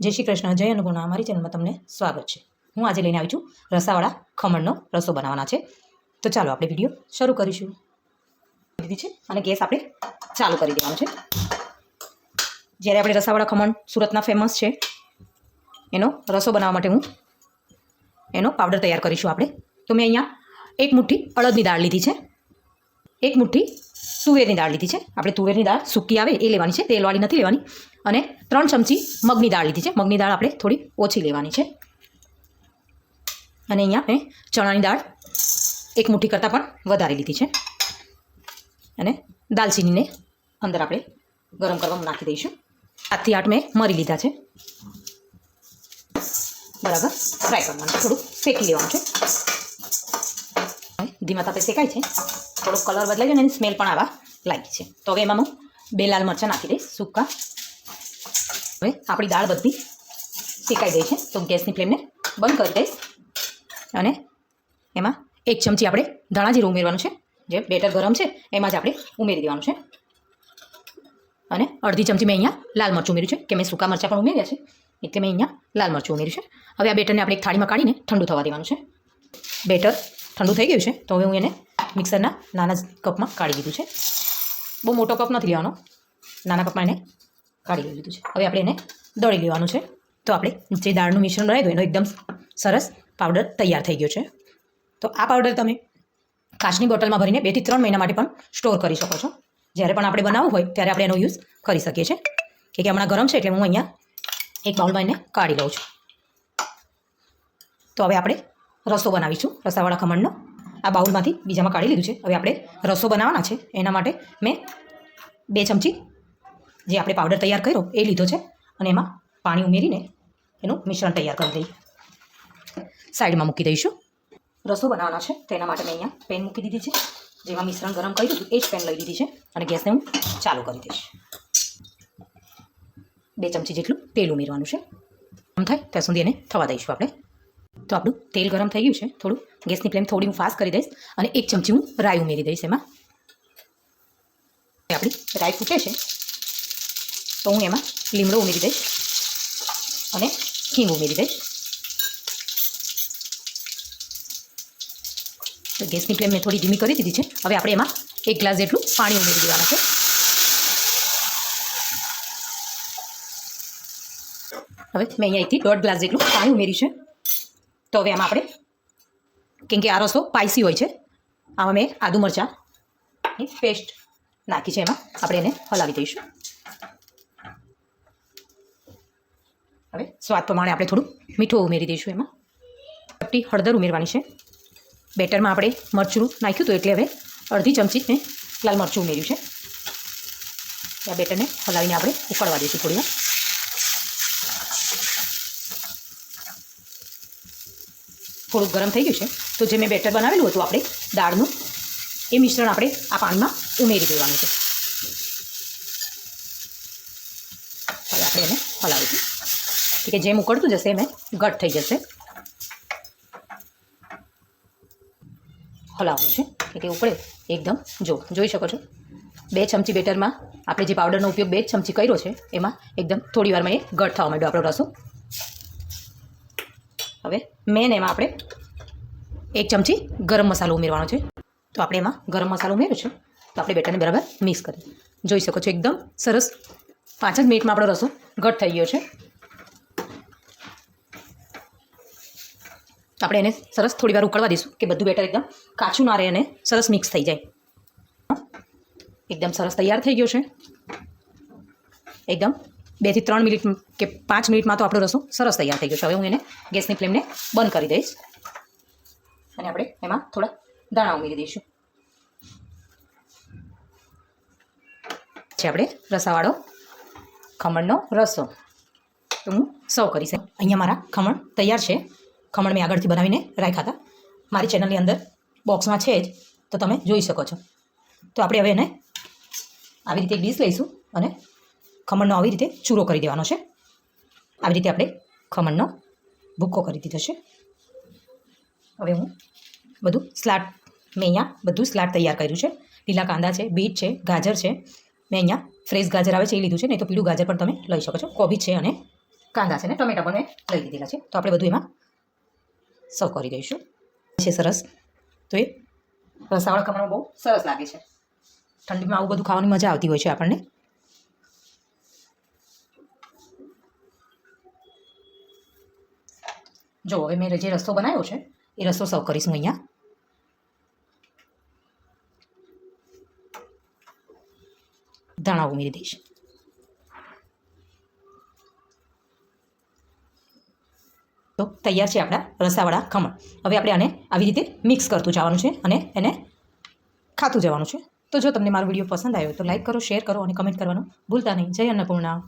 જય શ્રી કૃષ્ણ, જય અનુગુણા અમારી ચેનલમાં તમને સ્વાગત છે. હું આજે લઈને આવી છું રસાવાળા ખમણનો રસો બનાવવાના છે. તો ચાલો આપણે વીડિયો શરૂ કરીશું. દીધી છે અને ગેસ આપણે ચાલુ કરી દેવાનો છે. જ્યારે આપણે રસાવાળા ખમણ સુરતના ફેમસ છે, એનો રસો બનાવવા માટે હું એનો પાવડર તૈયાર કરીશું આપણે. તો મેં અહીંયા એક મુઠ્ઠી અડદની દાળ લીધી છે. એક મુઠ્ઠી તુવેરની દાળ લીધી છે. આપણે તુવેરની દાળ સૂકી આવે એ લેવાની છે. તેલવાળી નથી લેવાની. અને ત્રણ ચમચી મગની દાળ લીધી છે. મગની દાળ આપણે થોડી ઓછી લેવાની છે. અને અહીંયા મેં ચણાની દાળ એક મુઠ્ઠી કરતાં પણ વધારે લીધી છે. અને દાલચીનીને અંદર આપણે ગરમ કરવામાં નાખી દઈશું. સાતથી આઠ મેં મરી લીધા છે. બરાબર? ફ્રાય કરવાનું થોડું શેકી લેવાનું છે. ધીમા તાપે શેકાય છે. થોડો કલર બદલાઈ છે અને સ્મેલ પણ આવવા લાગી છે. તો હવે એમાં હું બે લાલ મરચાં નાખી દઈશ. સૂકા હવે આપણી દાળ બધી શેકાઈ ગઈ છે. તો ગેસની ફ્લેમને બંધ કરી દઈશ. અને એમાં એક ચમચી આપણે ધાણા જીરું ઉમેરવાનું છે. જે બેટર ગરમ છે, એમાં જ આપણે ઉમેરી દેવાનું છે. અને અડધી ચમચી મેં અહીંયા લાલ મરચું ઉમેર્યું છે, કે મેં સૂકા મરચાં પણ ઉમેર્યા છે, એટલે મેં અહીંયા લાલ મરચું ઉમેર્યું છે. હવે આ બેટરને આપણે એક થાળીમાં કાઢીને ઠંડુ થવા દેવાનું છે. બેટર ઠંડુ થઈ ગયું છે, તો હવે હું એને મિક્સરના નાના કપમાં કાઢી દીધું છે. બહુ મોટો કપ નથી લેવાનો. નાના કપમાં એને કાઢી લીધું છે. હવે આપણે એને દળી લેવાનું છે. તો આપણે જે દાળનું મિશ્રણ બનાવી દો. એનો એકદમ સરસ પાવડર તૈયાર થઈ ગયો છે. તો આ પાવડર તમે કાચની બોટલમાં ભરીને બેથી ત્રણ મહિના માટે પણ સ્ટોર કરી શકો છો. જ્યારે પણ આપણે બનાવવું હોય ત્યારે આપણે એનો યુઝ કરી શકીએ છીએ. કે કે હમણાં ગરમ છે એટલે હું અહીંયા એક બાઉલમાં એને કાઢી લઉં છું. તો હવે આપણે રસો બનાવીશું. રસાવાળા ખમણનો આ બાઉલમાંથી બીજામાં કાઢી લીધું છે. હવે આપણે રસો બનાવવાના છે. એના માટે મેં બે ચમચી જે આપણે પાવડર તૈયાર કર્યો, એ લીધો છે. અને એમાં પાણી ઉમેરીને એનું મિશ્રણ તૈયાર કરી દઈએ. સાઈડમાં મૂકી દઈશું. રસો બનાવવાનો છે તેના માટે મેં અહીંયા પેન મૂકી દીધી છે. જેમાં મિશ્રણ ગરમ કર્યું હતું, એ જ પેન લઈ લીધી છે. અને ગેસને હું ચાલુ કરી દઈશ. બે ચમચી જેટલું તેલ ઉમેરવાનું છે. ગરમ થાય ત્યાં સુધી એને થવા દઈશું આપણે. તો આપણું તેલ ગરમ થઈ ગયું છે. થોડું ગેસની ફ્લેમ થોડી હું ફાસ્ટ કરી દઈશ અને એક ચમચી હું રાઈ ઉમેરી દઈશ એમાં. આપણી રાઈ ફૂટે છે. તો હું એમાં લીમડો ઉમેરી દઈશ અને હિંગ ઉમેરી દઈશ. તો ગેસની ફ્લેમ મેં થોડી ધીમી કરી દીધી છે. હવે આપણે એમાં એક ગ્લાસ જેટલું પાણી ઉમેરી દેવાના છે. હવે મેં અહીંયાથી દોઢ ગ્લાસ જેટલું પાણી ઉમેર્યું છે. તો હવે આમાં આપણે કેમ કે આ રસ્તો સ્પાઇસી હોય છે. આમાં મેં આદુ મરચાંની પેસ્ટ નાખી છે એમાં. આપણે એને હલાવી દઈશું. હવે સ્વાદ પ્રમાણે આપણે થોડું મીઠું ઉમેરી દઈશું એમાં. ચપટી હળદર ઉમેરવાની છે. બેટરમાં આપણે મરચું નાખ્યું હતું એટલે હવે અડધી ચમચી મેં લાલ મરચું ઉમેર્યું છે. આ બેટરને હલાવીને આપણે ઉકળવા દઈશું થોડી વાર થોડુંક ગરમ થઈ ગયું છે. તો જે મેં બેટર બનાવેલું હતું આપણે દાળનું, એ મિશ્રણ આપણે આ પાણીમાં ઉમેરી દેવાનું છે. હવે આપણે એને હલાવીશું. કે જેમ ઉકળતું જશે એમ ઘટ થઈ જશે. હલાવવાનું છે, કે ઉકળે એકદમ. જો, જોઈ શકો છો. બે ચમચી બેટરમાં આપણે જે પાવડરનો ઉપયોગ બે ચમચી કર્યો છે, એમાં એકદમ થોડી વારમાં એ ઘટ થવા માંડ્યો આપણો રસો. હવે મેન એમાં આપણે એક ચમચી ગરમ મસાલો ઉમેરવાનો છે. તો આપણે એમાં ગરમ મસાલો ઉમેર્યો છે, તો આપણે બેટરને બરાબર મિક્સ કરીએ જોઈ શકો છો, એકદમ સરસ પાંચ જ મિનિટમાં આપણો રસો ઘટ થઈ ગયો છે. તો આપણે એને સરસ થોડી વાર ઉકળવા દઈશું કે બધું બેટર એકદમ કાચું ના રહે અને સરસ મિક્સ થઈ જાય. એકદમ સરસ તૈયાર થઈ ગયો છે. એકદમ બેથી ત્રણ મિનિટ કે પાંચ મિનિટમાં તો આપણો રસો સરસ તૈયાર થઈ ગયો છે. હવે હું એને ગેસની ફ્લેમને બંધ કરી દઈશ. અને આપણે એમાં થોડા દાણા ઉમેરી દઈશું. છે આપણે રસાવાળો ખમણનો રસો. તો હું સર્વ કરીશ. અહીંયા મારા ખમણ તૈયાર છે. ખમણ મેં આગળથી બનાવીને રાખ્યા હતા. મારી ચેનલની અંદર બોક્સમાં છે જ, તો તમે જોઈ શકો છો. તો આપણે હવે એને આવી રીતે એક ડીશ લઈશું અને ખમણનો આવી રીતે ચૂરો કરી દેવાનો છે. આવી રીતે આપણે ખમણનો ભૂક્કો કરી દીધો છે. હવે હું બધું સ્લાટ, મેં અહીંયા બધું સ્લાટ તૈયાર કર્યું છે. લીલા કાંદા છે, બીટ છે, ગાજર છે. મેં અહીંયા ફ્રેશ ગાજર આવે છે એ લીધું છે, નહીં તો પીળું ગાજર પણ તમે લઈ શકો છો. કોબી છે અને કાંદા છે ને ટમેટા પણ લઈ લીધેલા છે. તો આપણે બધું એમાં સર્વ કરી દઈશું. છે સરસ. તો એ રસાવાળા ખમણ બહુ સરસ લાગે છે. ઠંડીમાં આવું બધું ખાવાની મજા આવતી હોય છે આપણને. જો, હવે મેં જે રસ્તો બનાવ્યો છે, એ રસ્તો સર્વ કરીશ અહીંયા. ધાણા ઉમેરી દઈશ. તો તૈયાર છે આપણા રસાવાળા ખમણ. હવે આપણે આને આવી રીતે મિક્સ કરતું જવાનું છે અને એને ખાતું જવાનું છે. તો જો તમને મારો વીડિયો પસંદ આવ્યો તો લાઈક કરો શેર કરો અને કમેન્ટ કરવાનું ભૂલતા નહીં. જય અન્નપૂર્ણા.